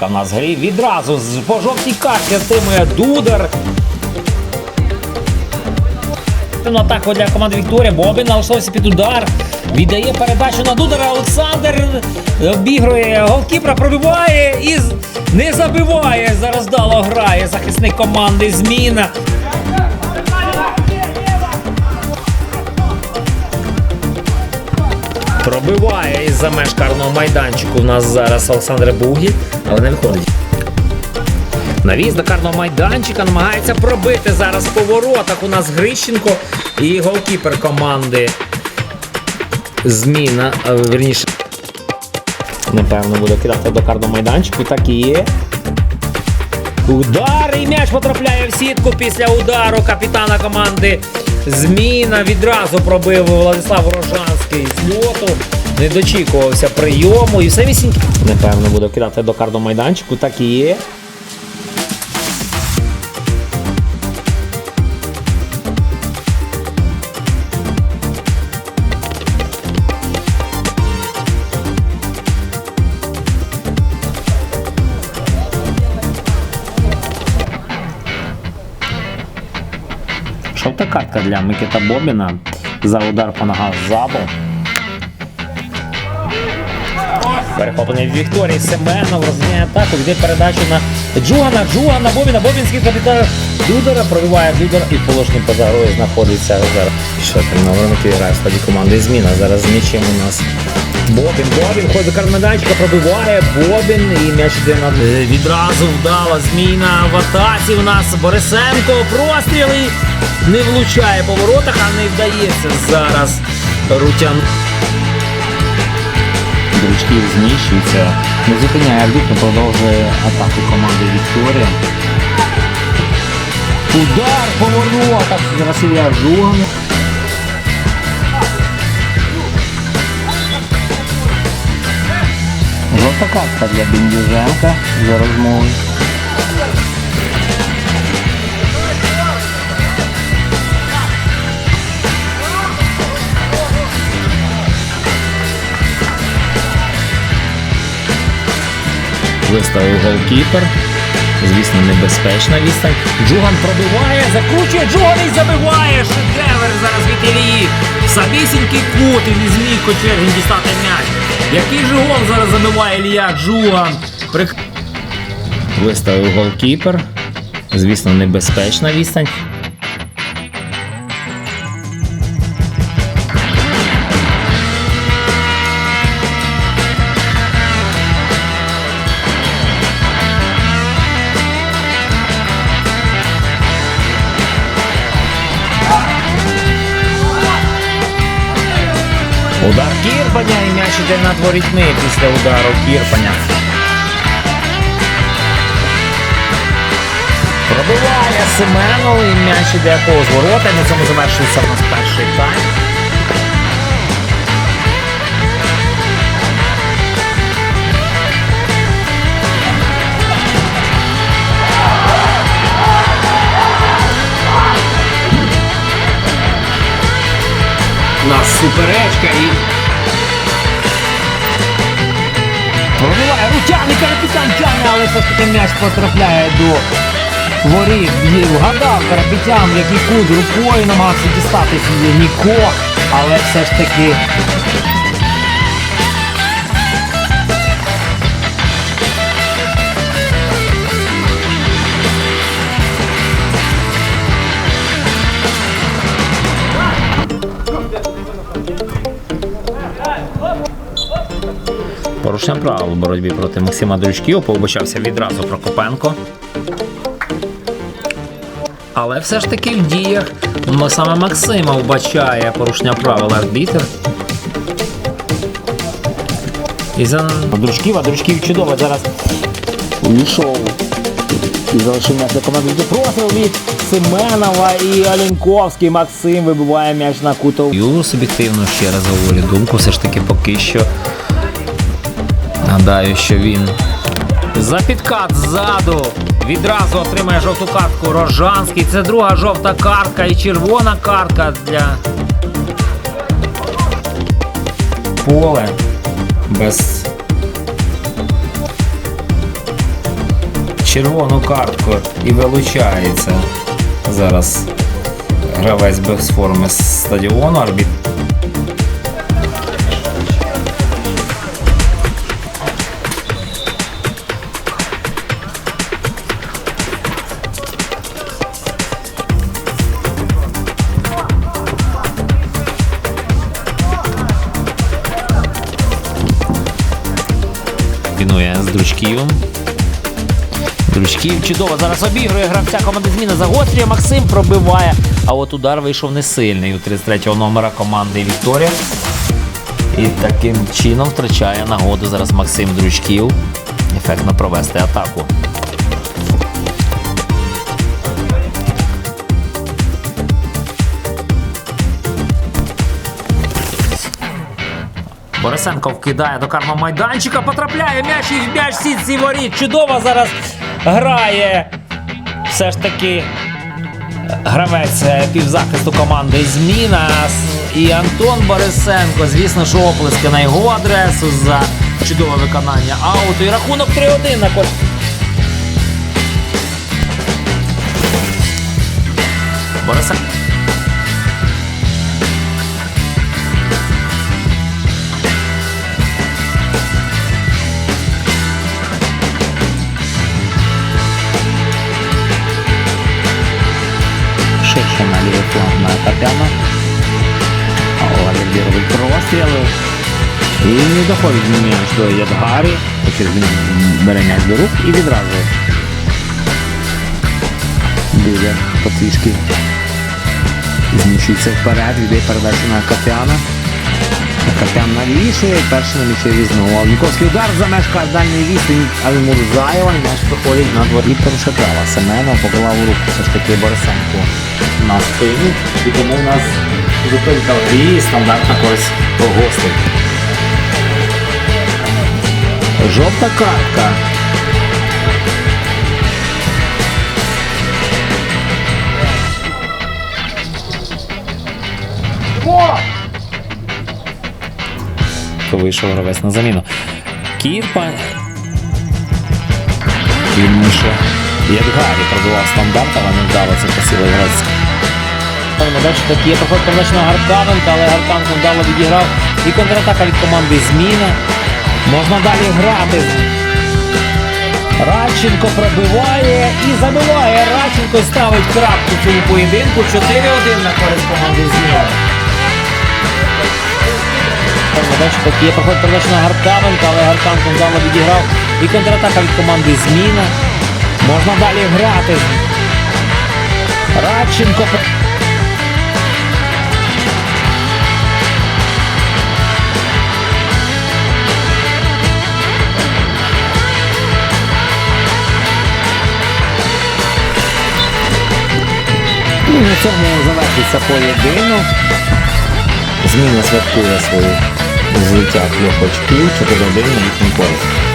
Рожанка в нас в грі. Відразу по жовтій карті отримує Дудар. Ну, атаку для команди Вікторія. Бобін налаштовувався під удар. Віддає передачу на Дудара. Олександр обігрує голкіпра, пробиває і не забиває. Зараз дало грає захисник команди. Зміна. Пробиває із-за меж карного майданчику. У нас зараз Олександр Бугі, але не виходить. Навіз до карного майданчика намагається пробити зараз в поворотах. У нас Грищенко і голкіпер команди. Зміна, верніше. Напевно, буде кидати до карного майданчику. Так і є. Удар і м'яч потрапляє в сітку після удару капітана команди. Зміна відразу пробив Владислав Рожанський з льоту. Не дочікувався прийому і все вісіньки. Напевно, буде кидати до кардомайданчику. Так і є. Жовта картка для Микита Бобіна за удар по ногах ззаду. Перехоплення від Вікторії Семенов розганяє атаку, йде передачу на Джугана, Джугана, Бобіна, Бобінський капітан Дудера, пробиває Дудер і положення поза грою знаходиться зараз. Що на грає в складі команди зміна. Зараз з м'ячем у нас Бобін, Бобін, ходить до кармеданчика, пробиває Бобін і м'яч йде на Е, відразу вдала зміна в атаці. У нас Борисенко простріл і не влучає по воротах, а не вдається зараз Рутян. Дручків зміщується. Не зупиняє арбітр, продовжує атаку команди Вікторія. Удар по воротах. Зараз Ілля Жуган. Жовта картка для Бендюженка за розмови. Виставив голкіпер. Звісно, небезпечна відстань. Джуган пробиває, закручує Джуган і забиває. Шедевр зараз від Ілії. Самісінький кут і не зміг Кочергін дістати м'яч. Який же гол зараз забиває Ілія Джуган? Прик... Виставив голкіпер. Звісно, небезпечна відстань. Удар Кірпаня і м'яч іде над ворітьми після удару Кірпаня. Пробиває Семенов і м'яч іде повз ворота. На цьому завершується у нас перший тайм. У нас суперечка і. Пробиває не капітан тяне, але все ж таки м'яч потрапляє до воріт. І Вгадав Карапетян, який куд рукою намагався дістатися Ніко, але все ж таки. Порушення правил у боротьбі проти Максима Дручків пообачався відразу Прокопенко. Але все ж таки в діях саме Максима вбачає порушення правил арбітр. І за Дручків, а Дручків чудово зараз увійшов. І залишив м'яч для команди Просив від Семенова і Оленьковський Максим вибиває м'яч на кутову. Ю суб'єктивно ще раз говорю думку, все ж таки поки що Гадаю, що він за підкат ззаду відразу отримає жовту картку Рожанський. Це друга жовта картка і червона картка для поле без червону картку і вилучається. Зараз гравець без форми стадіону. Арбіт Пінує з Дручківом. Дручків чудово. Зараз обігрує гравця команди зміна. Загострює. Максим пробиває. А от удар вийшов не сильний у 33-го номера команди Вікторія. І таким чином втрачає нагоду зараз Максим Дручків. Ефектно провести атаку. Борисенко вкидає до карма майданчика, потрапляє м'яч і в м'яч сітці воріт. Чудово зараз грає. Все ж таки гравець е, півзахисту команди Зміна. І Антон Борисенко. Звісно, що оплески на його адресу за чудове виконання ауту. І рахунок 3-1 на користь. Борисенко. Ширше на лівий фланг на Капяна. Оливер робить простріли. І не доходить до Ядгарі. Через бере м'яч до рук і відразу буде потрішки зміщується вперед, віддає передачу на Капяна. Капян навішує, перший на м'ячі знову. Ніковський удар за межка дальньої відстані, але Мурзаєва, м'яч проходить на дворі Порошетрава. Семенов поклав у руку все ж таки Борисенко на спину. І тому у нас зупинка і стандартна користь гостей. Жовта картка. Вийшов гравець на заміну. Кірпа. Вільніше. Ядгарі пробував стандарт, але не вдало це посіли гравець. Далі такі є проходить передача на Гаркавенка, але Гаркавенко вдало відіграв. І контратака від команди зміна. Можна далі грати. Радченко пробиває і забиває. Радченко ставить крапку в цьому поєдинку. 4-1 на користь команди зміна. Такі є проходить передача на Гаркавенка, але Гаркавенко вдало відіграв. І контратака від команди зміна. Можна далі грати. Радченко. На цьому завершиться поєдинок. Зміна святкує свою злиття трьох очків, 4-1 на їхній користь.